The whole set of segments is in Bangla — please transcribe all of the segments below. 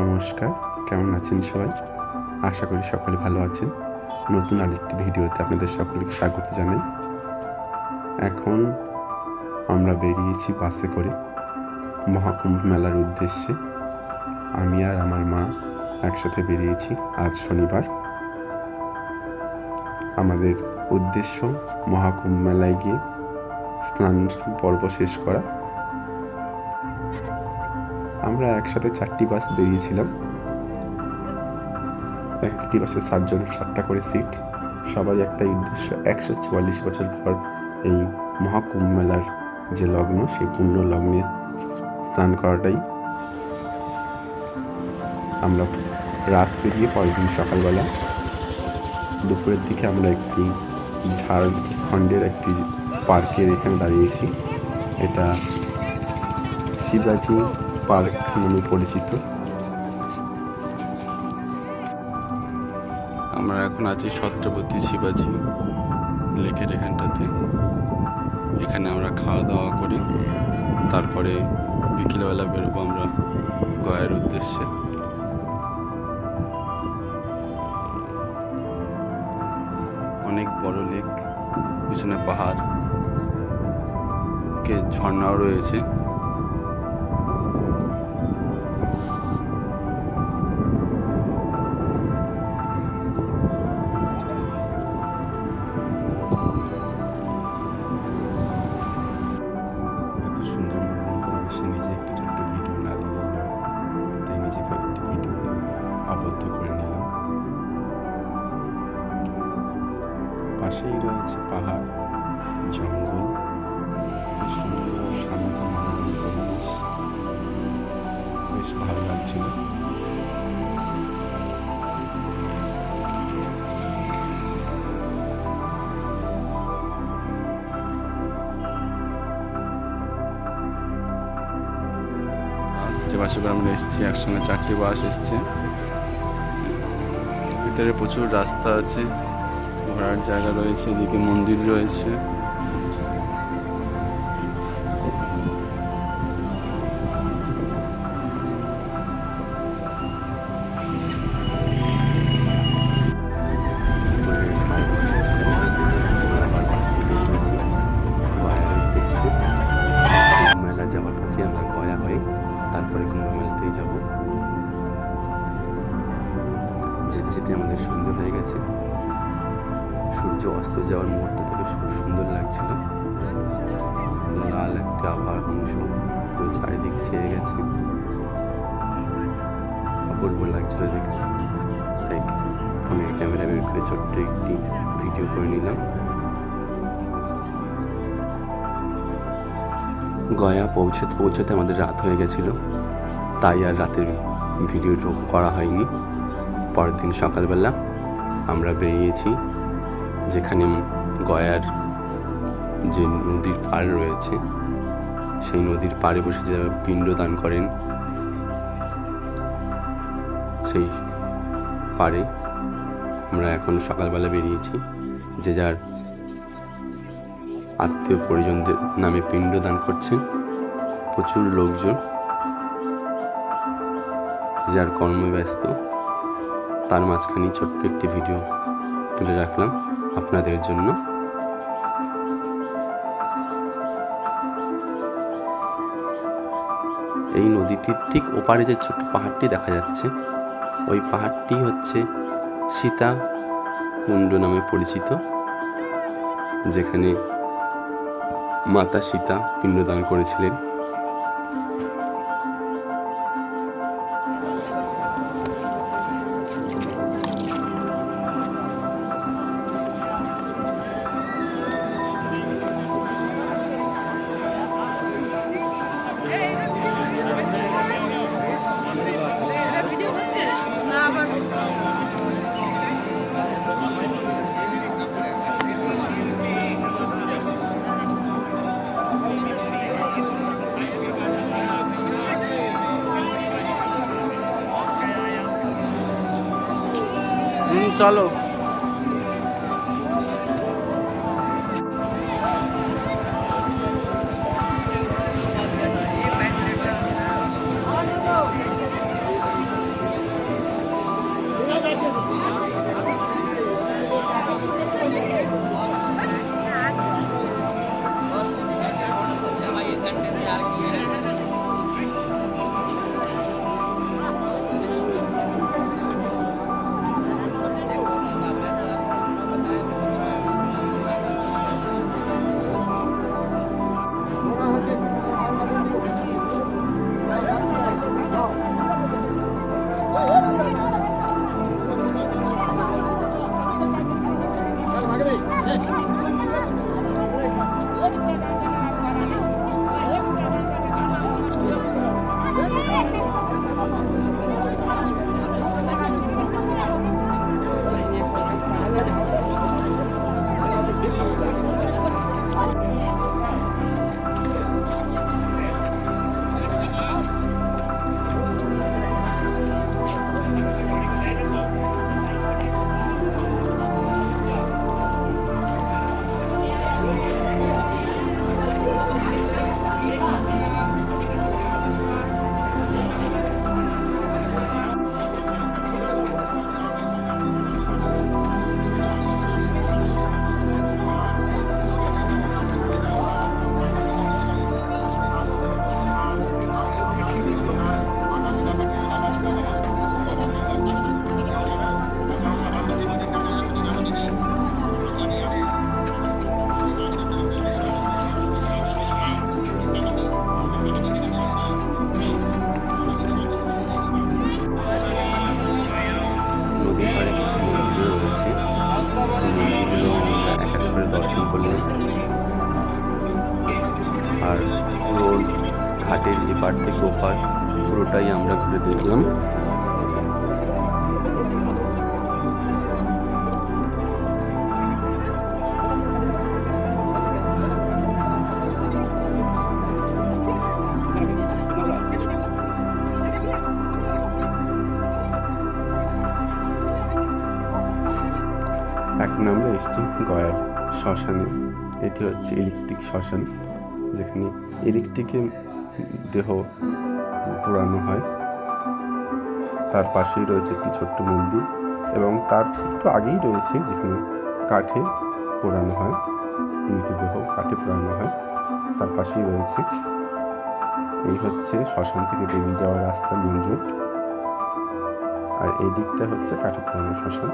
নমস্কার, কেমন আছেন সবাই? আশা করি সকলে ভালো আছেন। নতুন আরেকটি ভিডিওতে আপনাদের সকলকে স্বাগত জানাই। এখন আমরা বেরিয়েছি বাসে করে মহাকুম্ভ মেলার উদ্দেশ্যে। আমি আর আমার মা একসাথে বেরিয়েছি আজ শনিবার। আমাদের উদ্দেশ্য মহাকুম্ভ মেলায় গিয়ে স্নান পর্ব শেষ করা। আমরা একসাথে চারটি বাস বেরিয়েছিলাম। একটি বাসে সাতজন সাতটা করে সিট। সবারই একটাই উদ্দেশ্য। একশো চুয়াল্লিশ বছর পর এই মহাকুম্ভ মেলার যে লগ্ন, সেই পূর্ণ লগ্নে স্নান করাটাই আমরা রাত পেরিয়ে পরের দিন সকালবেলা দুপুরের দিকে আমরা একটি ঝাড়খণ্ডের একটি পার্কের এখানে দাঁড়িয়েছি। এটা শিবাজি পার্ক নামে পরিচিত। আমরা এখন আছি ছত্রপতি শিবাজি লেকের এখানটাতে। এখানে আমরা খাওয়া দাওয়া করি। তারপরে বিকেলবেলা বেরোবো আমরা গয়ার উদ্দেশ্যে। অনেক বড় লেক পিছনে পাহাড় কে ঝর্ণাও রয়েছে। বাস করে আমরা এসেছি, একসঙ্গে চারটি বাস এসছে। ভিতরে প্রচুর রাস্তা আছে, ঘোরার জায়গা রয়েছে, এদিকে মন্দির রয়েছে। ছেয়ে গেছে। অপূর্ব লাগছিল দেখতে। তাই ফোনের ক্যামেরা বের করে ছোট্ট একটি ভিডিও করে নিলাম। গয়া পৌঁছতে পৌঁছতে আমাদের রাত হয়ে গেছিল। তাই আর রাতের ভিডিওটা করা হয়নি। পরের দিন সকালবেলা আমরা বেরিয়েছি, যেখানে গয়ার যে নদীর পাড় রয়েছে সেই নদীর পাড়ে বসে যারা পিণ্ডদান করেন, সেই পাড়ে আমরা এখন সকালবেলা বেরিয়েছি। যে যার আত্মীয় পরিজনদের নামে পিণ্ডদান করছেন, প্রচুর লোকজন। যে যার কর্মে ব্যস্ত তার মাঝখানে ছোট্ট একটি ভিডিও তুলে রাখলাম আপনাদের জন্য। এই নদীটির ঠিক ওপারে যে ছোট পাহাড়টি দেখা যাচ্ছে, ওই পাহাড়টি হচ্ছে সীতা কুণ্ড নামে পরিচিত, যেখানে মাতা সীতা পিণ্ডদান করেছিলেন। চলো। ঘুরে দেখলাম। এখন আমরা এসেছি গয়ার শ্মশানে। এটি হচ্ছে ইলেকট্রিক শ্মশান, যেখানে ইলেকট্রিকে দেহ পোড়ানো হয়। তার পাশেই রয়েছে একটি ছোট্ট মন্দির এবং তার একটু আগেই রয়েছে যেখানে কাঠে পোড়ানো হয়, মৃতদেহ কাঠে পোড়ানো হয়। তার পাশেই রয়েছে, এই হচ্ছে শ্মশান থেকে বেরিয়ে যাওয়ার রাস্তা মেন রোড। আর এই দিকটা হচ্ছে কাঠে পোড়ানো শ্মশান।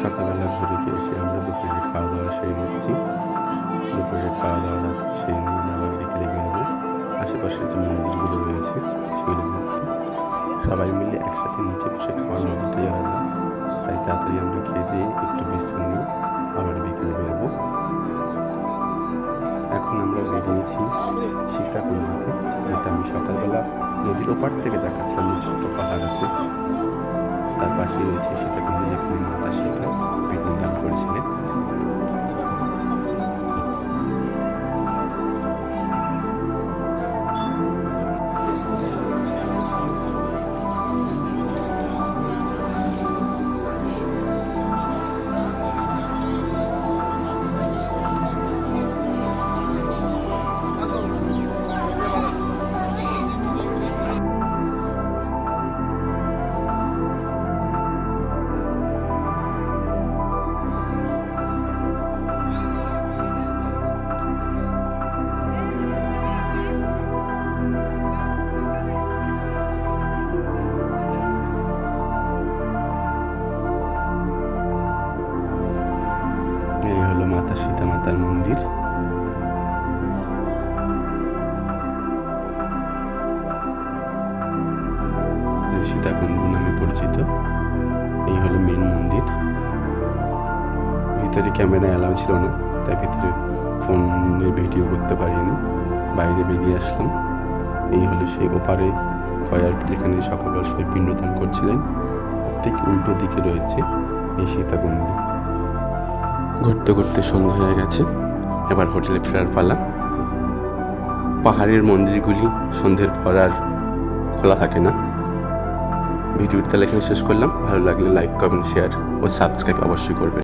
সকালবেলা ঘুরে এসে আমরা দুপুরে খাওয়া দাওয়া সেরে নিচ্ছি দুপুরে খাওয়া দাওয়া সেরে নিয়ে আবার বিকেলে আশেপাশের যে মন্দিরগুলো রয়েছে সেগুলো ঘুরতে সবাই মিলে একসাথে নিচে বসে খাওয়ার মজাটাই আলাদা। তাই তাড়াতাড়ি আমরা খেয়ে দিয়ে একটু বিশ্রাম নিয়ে আবার বিকেলে বেরোবো। এখন আমরা বেরিয়েছি সীতাকুণ্ডতে, যেটা আমি সকালবেলা নদীর ওপার থেকে দেখাচ্ছিলাম, যে ছোট্ট পাহাড় আছে। তার পাশেই রয়েছে সীতাকুণ্ড, যেখানে মাতা সীতা পিণ্ডদান করেছিলেন। সীতাকুণ্ড নামে পরিচিত। এই হলো মেন মন্দির। ভিতরে ক্যামেরা অ্যালাউ ছিল না, তাই ভিতরে ফোনে ভিডিও করতে পারিনি, বাইরে বেরিয়ে আসলাম। এই হলো সেই ওপারে কয়ার যেখানে সকালবেলা সবাই পিণ্ডদান করছিলেন ঠিক উল্টো দিকে রয়েছে এই সীতাকুণ্ড ঘুরতে ঘুরতে সন্ধ্যা হয়ে গেছে, এবার হোটেলে ফেরার পালা। পাহাড়ের মন্দিরগুলি সন্ধ্যের পর আর খোলা থাকে না। ভিডিওটি তাহলে এখানে শেষ করলাম। ভালো লাগলে লাইক কমেন্ট শেয়ার ও সাবস্ক্রাইব অবশ্যই করবেন